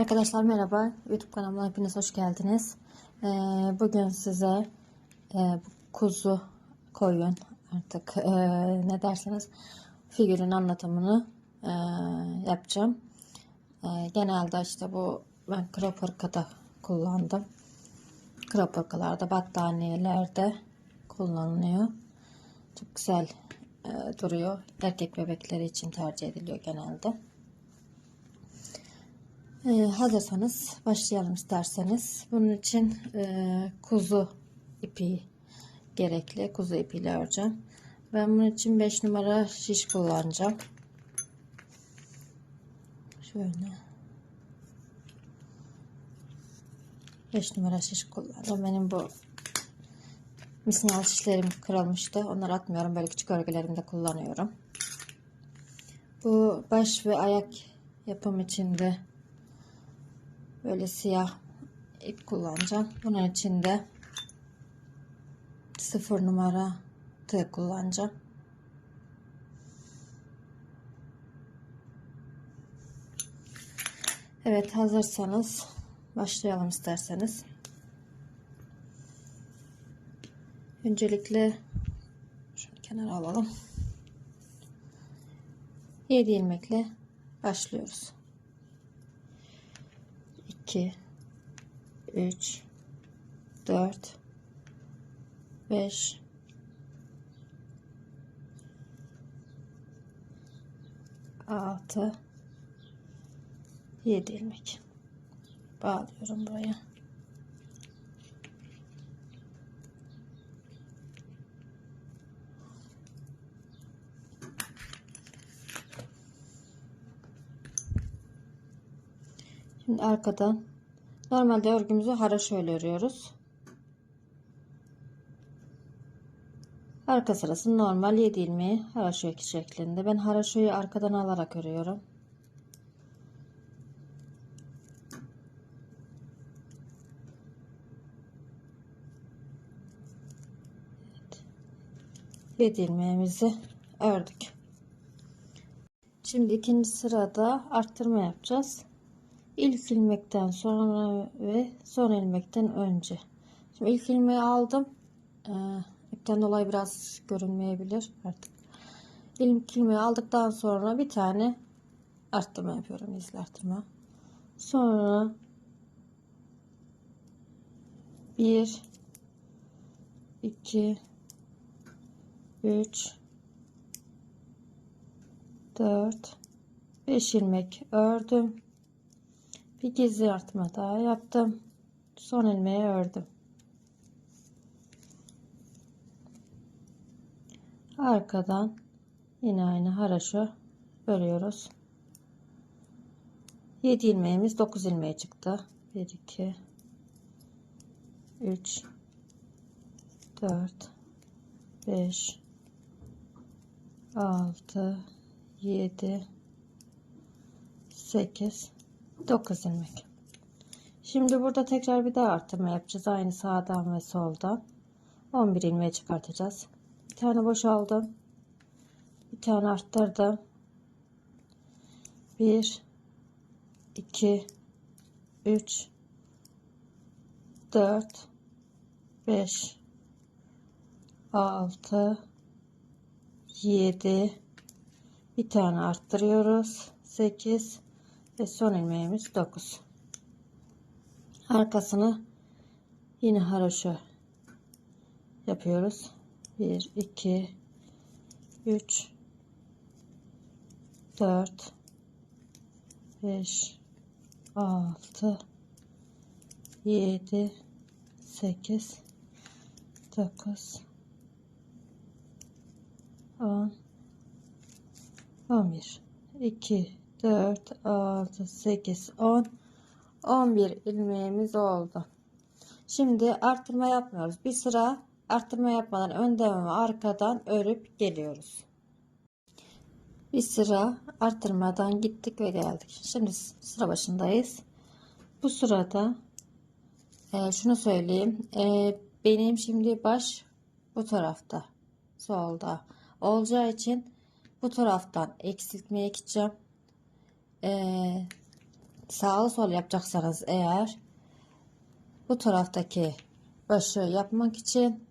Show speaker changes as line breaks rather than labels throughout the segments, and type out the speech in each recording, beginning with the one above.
Arkadaşlar merhaba. YouTube kanalıma hepiniz hoş geldiniz. Ee, bugün size e, kuzu koyun artık e, ne derseniz figürün anlatımını e, yapacağım. E, genelde işte bu ben crop hırkada kullandım. Crop hırkalarda battaniyelerde kullanılıyor. Çok güzel e, duruyor. Erkek bebekleri için tercih ediliyor genelde. Ee, hazırsanız başlayalım isterseniz. Bunun için e, kuzu ipi gerekli. Kuzu ipiyle öreceğim. Ben bunun için 5 numara şiş kullanacağım. Şöyle. 5 numara şiş kullanacağım. Benim bu misinal şişlerim kırılmıştı. Onları atmıyorum. Böyle küçük örgülerimde kullanıyorum. Bu baş ve ayak yapım için de böyle siyah ip kullanacağım. Bunun için de sıfır numara tığ kullanacağım. Evet hazırsanız başlayalım isterseniz. Öncelikle şunu kenara alalım. 7 ilmekle başlıyoruz. 2 3 4 5 6 7 ilmek bağlıyorum buraya. Arkadan normalde örgümüzü haraşöyle örüyoruz. Arka sırası normal 7 ilmeği haraşo iki şeklinde. Ben haraşoyu arkadan alarak örüyorum. Evet. 7 ilmeğimizi ördük. Şimdi ikinci sırada arttırma yapacağız ilk ilmekten sonra ve son ilmekten önce. Şimdi ilk ilmeği aldım. Ee, ipten dolayı biraz görünmeyebilir artık. İlk ilmeği aldıktan sonra bir tane arttırma yapıyorum. izli arttırma. Sonra bir iki üç dört beş ilmek ördüm bir gizli artma daha yaptım son ilmeği ördüm. Arkadan yine aynı haraşo örüyoruz. 7 ilmeğimiz 9 ilmeğe çıktı. 1 2 3 4 5 6 7 8 9 ilmek. Şimdi burada tekrar bir daha artırma yapacağız. Aynı sağdan ve soldan. 11 ilmeği çıkartacağız. Bir tane boşaldım. Bir tane arttırdım. 1 2 3 4 5 6 7 bir tane arttırıyoruz. 8 ve son ilmeğimiz 9 arkasını yine haroşa yapıyoruz. 1 2 3 4 5 6 7 8 9 10 11 2 4 6 8 10 11 ilmeğimiz oldu. Şimdi arttırma yapmıyoruz. Bir sıra arttırma yapmadan önden ve arkadan örüp geliyoruz. Bir sıra arttırmadan gittik ve geldik. Şimdi sıra başındayız. Bu sırada e, şunu söyleyeyim. E, benim şimdi baş bu tarafta solda. Olacağı için bu taraftan eksiltmeye gideceğim ee, sağlı sol yapacaksanız eğer bu taraftaki başı yapmak için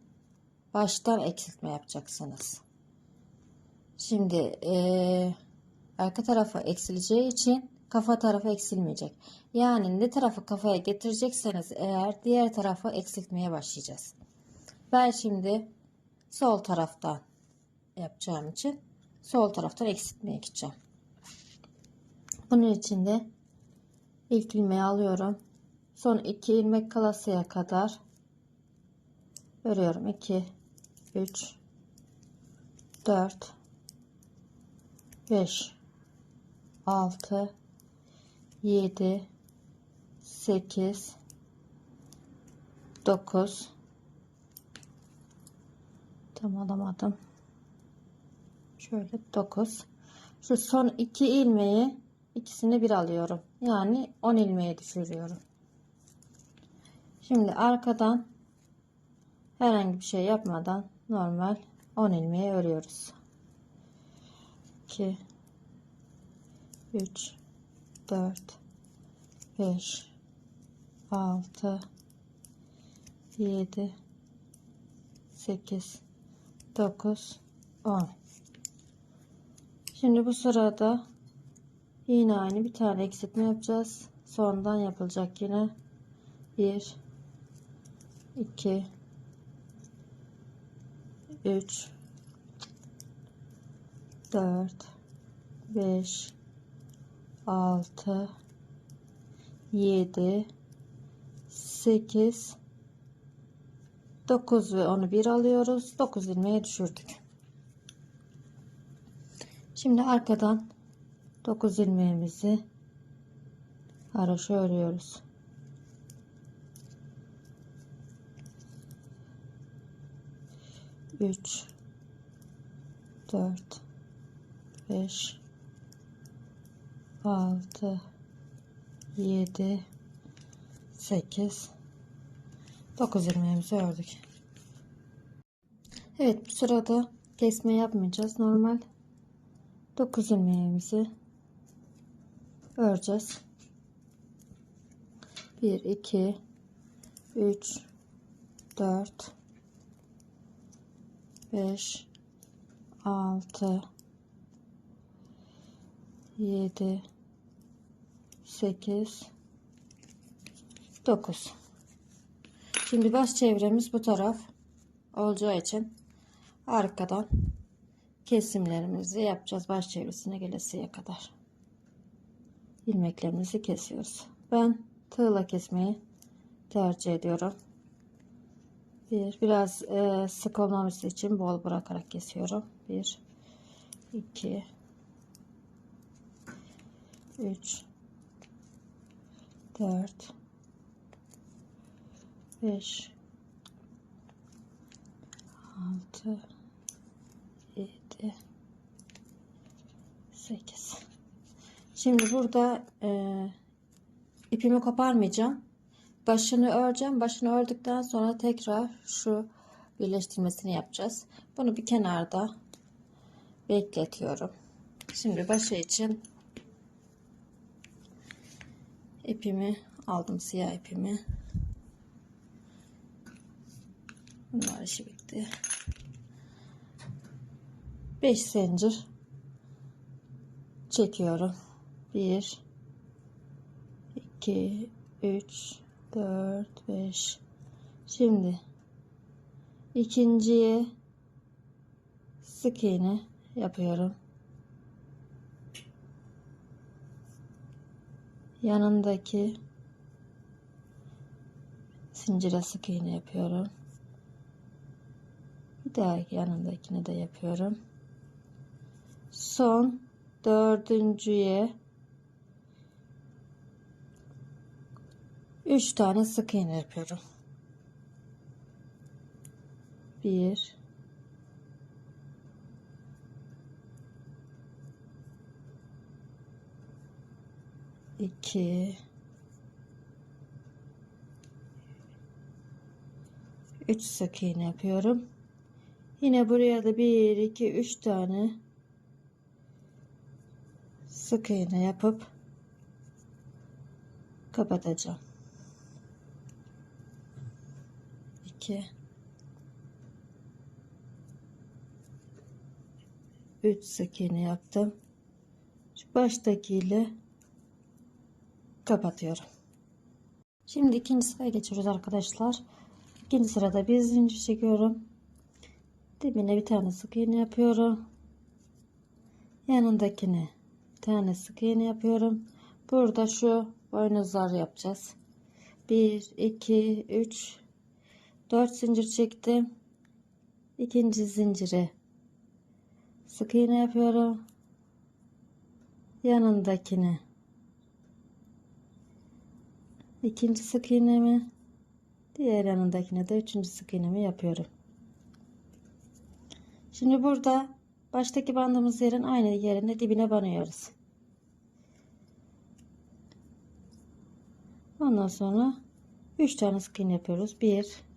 baştan eksiltme yapacaksınız. Şimdi eee, arka tarafı eksileceği için kafa tarafı eksilmeyecek. Yani ne tarafı kafaya getirecekseniz eğer diğer tarafı eksiltmeye başlayacağız. Ben şimdi sol taraftan yapacağım için sol taraftan eksiltmeye gideceğim. Bunun için de ilk ilmeği alıyorum. Son iki ilmek kalasıya kadar örüyorum. 2 3 4 5 6 7 8 9 tam alamadım şöyle 9 şu son iki ilmeği ikisini bir alıyorum. Yani 10 ilmeğe düşürüyorum. Şimdi arkadan herhangi bir şey yapmadan normal 10 ilmeği örüyoruz. 2 3 4 5 6 7 8 9 10 Şimdi bu sırada yine aynı bir tane eksiltme yapacağız. Sondan yapılacak yine. 1 2 3 4 5 6 7 8 9 ve onu bir alıyoruz. 9 ilmeğe düşürdük. Şimdi arkadan 9 ilmeğimizi haroşa örüyoruz Üç, dört, beş, altı, yedi, sekiz, dokuz ilmeğimizi ördük. Evet bu sırada kesme yapmayacağız. Normal 9 ilmeğimizi öreceğiz. 1 2 3 4 5 6 7 8 9 Şimdi baş çevremiz bu taraf olacağı için arkadan kesimlerimizi yapacağız. Baş çevresine gelesiye kadar ilmeklerimizi kesiyoruz. Ben tığla kesmeyi tercih ediyorum. Bir biraz e, sık olmaması için bol bırakarak kesiyorum. Bir iki üç dört beş altı 7 8 Şimdi burada e, ipimi koparmayacağım. Başını öreceğim. Başını ördükten sonra tekrar şu birleştirmesini yapacağız. Bunu bir kenarda bekletiyorum. Şimdi başı için ipimi aldım siyah ipimi. Bunlar işi bitti. 5 zincir çekiyorum. 1 2 3 4 5 Şimdi ikinciye sık iğne yapıyorum. Yanındaki zincire sık iğne yapıyorum. Bir daha yanındakini de yapıyorum son dördüncüye üç tane sık iğne yapıyorum. Bir iki üç sık iğne yapıyorum. Yine buraya da bir iki üç tane sık iğne yapıp kapatacağım. 2 3 sık iğne yaptım. Şu baştakiyle kapatıyorum. Şimdi ikinci sıraya geçiyoruz arkadaşlar. İkinci sırada bir zincir çekiyorum. Dibine bir tane sık iğne yapıyorum. Yanındakine bir tane sık iğne yapıyorum. Burada şu boynuzlar yapacağız. 1 2 3 4 zincir çektim. İkinci zincire sık iğne yapıyorum. Yanındakine ikinci sık iğnemi diğer yanındakine de üçüncü sık iğnemi yapıyorum. Şimdi burada baştaki bandımız yerin aynı yerine dibine banıyoruz. Ondan sonra 3 tane sık iğne yapıyoruz. 1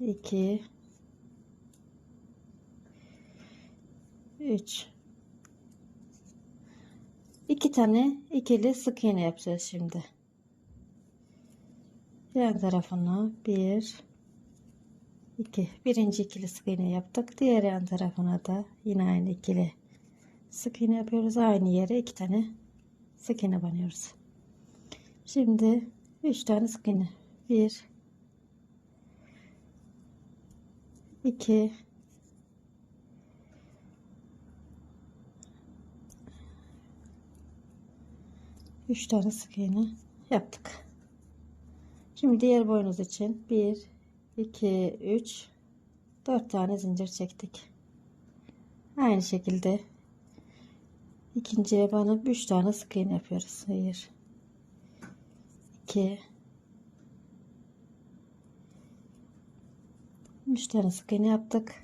2 3 2 tane ikili sık iğne yapacağız şimdi. Yan tarafına 1 2 birinci ikili sık iğne yaptık. Diğer yan tarafına da yine aynı ikili sık iğne yapıyoruz. Aynı yere iki tane sık iğne banıyoruz. Şimdi 3 tane sık iğne. 1 2 3 tane sık iğne yaptık. Şimdi diğer boynuz için 1 2 3 4 tane zincir çektik. Aynı şekilde ikinciye banıp 3 tane sık iğne yapıyoruz. 1 2 3 tane sık iğne yaptık.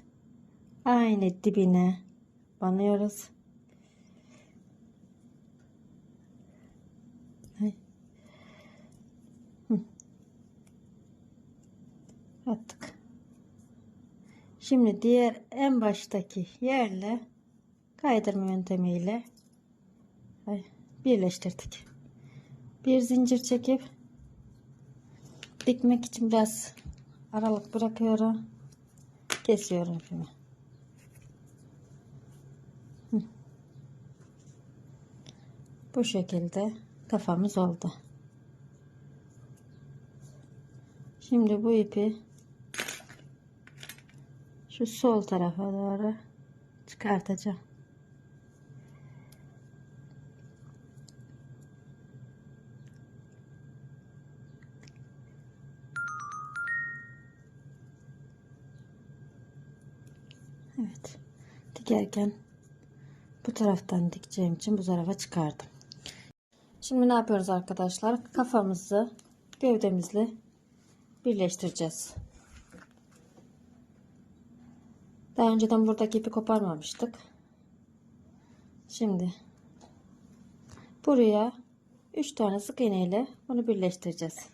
Aynı dibine banıyoruz. attık. Şimdi diğer en baştaki yerle kaydırma yöntemiyle birleştirdik. Bir zincir çekip dikmek için biraz aralık bırakıyorum. Kesiyorum ipimi. Bu şekilde kafamız oldu. Şimdi bu ipi şu sol tarafa doğru çıkartacağım. Dikerken bu taraftan dikeceğim için bu tarafa çıkardım. Şimdi ne yapıyoruz arkadaşlar? Kafamızı gövdemizle birleştireceğiz. Daha önceden buradaki ipi koparmamıştık. Şimdi buraya 3 tane sık iğne ile bunu birleştireceğiz.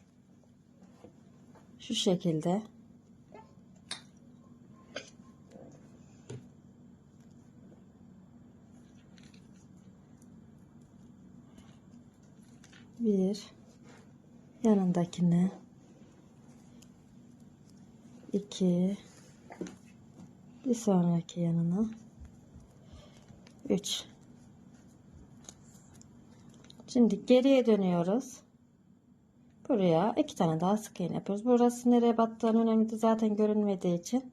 Şu şekilde. Bir yanındakine iki. Bir sonraki yanına. 3 şimdi geriye dönüyoruz. Buraya iki tane daha sık iğne yapıyoruz. Burası nereye battığını önemli zaten görünmediği için.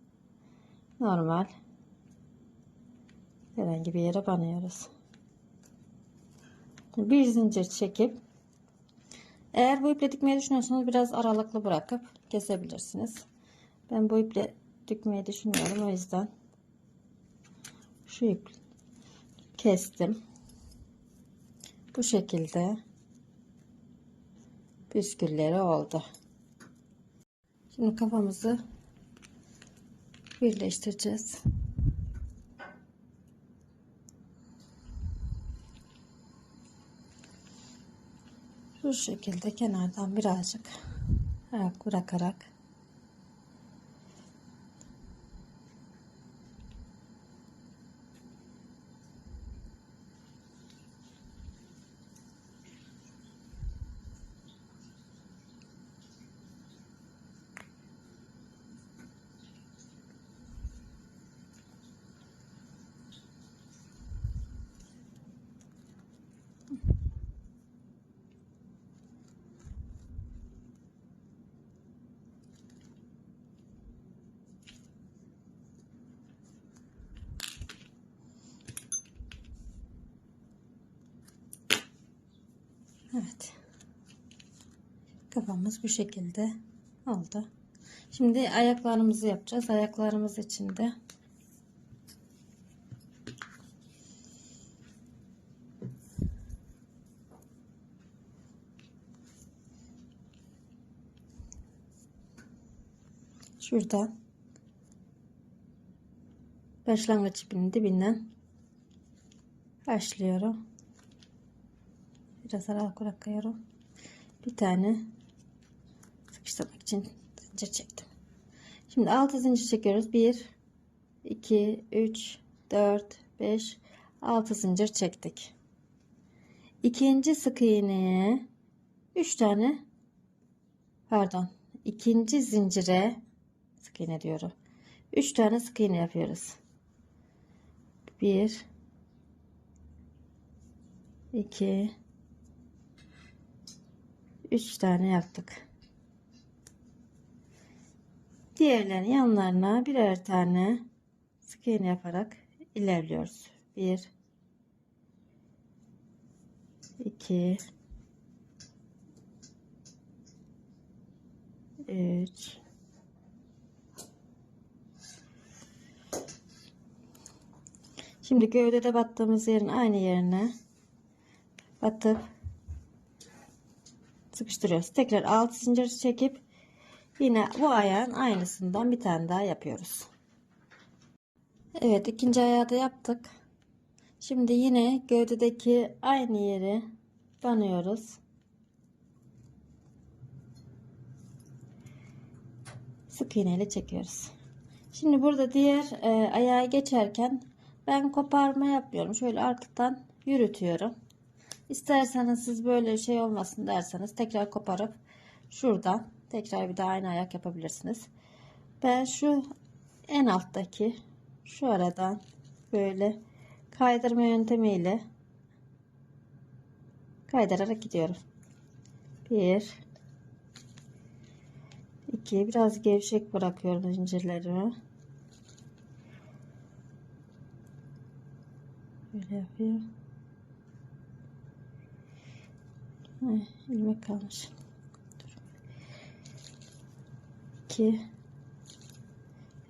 Normal. Herhangi bir yere banıyoruz. Bir zincir çekip eğer bu iple dikmeyi düşünüyorsanız biraz aralıklı bırakıp kesebilirsiniz ben bu iple dikmeyi düşünüyorum. O yüzden şu ip kestim. Bu şekilde püskülleri oldu. Şimdi kafamızı birleştireceğiz. Bu şekilde kenardan birazcık ayak bırakarak Evet. Kafamız bu şekilde oldu. Şimdi ayaklarımızı yapacağız. Ayaklarımız için de şuradan başlangıç ipinin dibinden başlıyorum. Biraz ara bırakıyorum. Bir tane sıkıştırmak için zincir çektim. Şimdi 6 zincir çekiyoruz. 1 2 3 4 5 6 zincir çektik. İkinci sık iğneye 3 tane pardon ikinci zincire sık iğne diyorum. 3 tane sık iğne yapıyoruz. 1 2 3 tane yaptık. Diğerlerinin yanlarına birer tane sık iğne yaparak ilerliyoruz. 1 2 3 Şimdi gövdede battığımız yerin aynı yerine batıp sıkıştırıyoruz. Tekrar 6 zincir çekip yine bu ayağın aynısından bir tane daha yapıyoruz. Evet ikinci ayağı da yaptık. Şimdi yine gövdedeki aynı yeri banıyoruz. Sık iğneyle çekiyoruz. Şimdi burada diğer e, ayağı geçerken ben koparma yapmıyorum. Şöyle arkadan yürütüyorum. İsterseniz siz böyle şey olmasın derseniz tekrar koparıp şuradan tekrar bir daha aynı ayak yapabilirsiniz. Ben şu en alttaki şu aradan böyle kaydırma yöntemiyle kaydırarak gidiyorum. Bir, iki, biraz gevşek bırakıyorum zincirlerimi. Böyle yapıyorum. Ay, ilmek kalmış. Dur. 2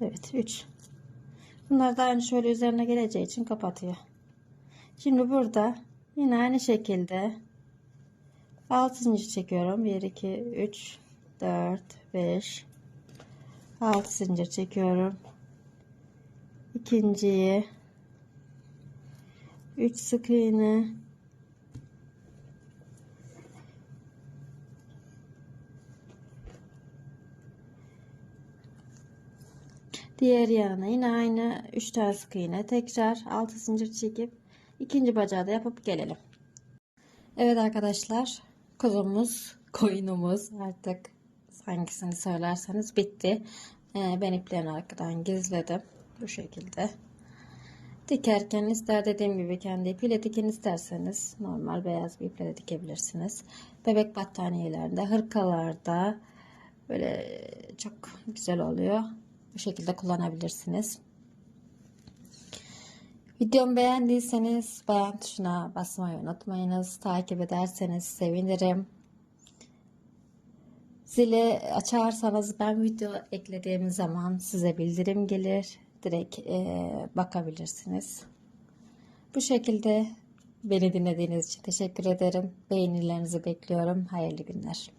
Evet 3 Bunlar da aynı şöyle üzerine geleceği için kapatıyor. Şimdi burada yine aynı şekilde 6 zincir çekiyorum. 1 2 3 4 5 6 zincir çekiyorum. İkinciyi 3 sık iğne Diğer yanına yine aynı 3 tane sık iğne tekrar 6 zincir çekip ikinci bacağı da yapıp gelelim. Evet arkadaşlar kuzumuz koyunumuz artık hangisini söylerseniz bitti. Ee, ben iplerini arkadan gizledim bu şekilde. Dikerken ister dediğim gibi kendi ipiyle dikin isterseniz normal beyaz bir iple de dikebilirsiniz. Bebek battaniyelerinde, hırkalarda böyle çok güzel oluyor. Bu şekilde kullanabilirsiniz. Videomu beğendiyseniz beğen tuşuna basmayı unutmayınız. Takip ederseniz sevinirim. Zili açarsanız ben video eklediğim zaman size bildirim gelir. Direkt e, bakabilirsiniz. Bu şekilde beni dinlediğiniz için teşekkür ederim. Beğenilerinizi bekliyorum. Hayırlı günler.